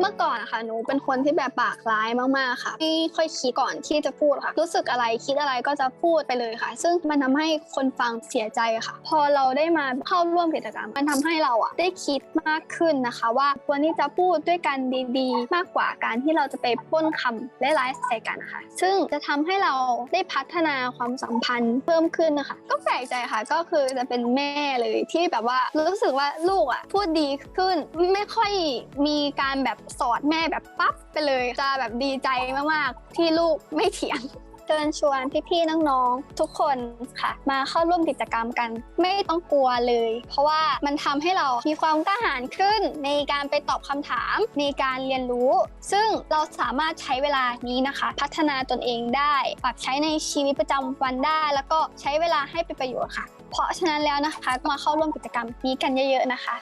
เมื่อก่อนอะค่ะหนูเป็นคนที่แบบปากร้ายมากๆค่ะไม่ค่อยคิดก่อนที่จะพูดค่ะ รู้สึกอะไรคิดอะไรก็จะพูดไปเลยค่ะ ซึ่งมันทำให้คนฟังเสียใจค่ะ พอเราได้มาเข้าร่วมกิจกรรม มันทำให้เราอะได้คิดมากขึ้นนะคะ ว่าควรที่จะพูดด้วยกันดีๆ มากกว่าการที่เราจะไปพ่นคำและร้ายใส่กันนะคะซึ่งจะทำให้เราได้พัฒนาความสัมพันธ์เพิ่มขึ้นนะคะ ก็แปลกใจค่ะ ก็คือจะเป็นแม่เลยที่แบบว่ารู้สึกว่าลูกอะพูดดีขึ้นไม่ค่อยมีการแบบสอดแม่แบบปั๊บไปเลย จะแบบดีใจมากๆ ที่ลูกไม่เถียงเชิญชวนพี่ๆน้องๆ ทุกคนค่ะ มาเข้าร่วมกิจกรรมกัน ไม่ต้องกลัวเลย เพราะว่ามันทำให้เรามีความกล้าหาญขึ้น ในการไปตอบคำถาม ในการเรียนรู้ ซึ่งเราสามารถใช้เวลานี้นะคะ พัฒนาตนเองได้ปรับใช้ในชีวิตประจำวันได้ แล้วก็ใช้เวลาให้เป็นประโยชน์ค่ะ เพราะฉะนั้นแล้วนะคะมาเข้าร่วมกิจกรรมนี้กันเยอะ ๆนะคะ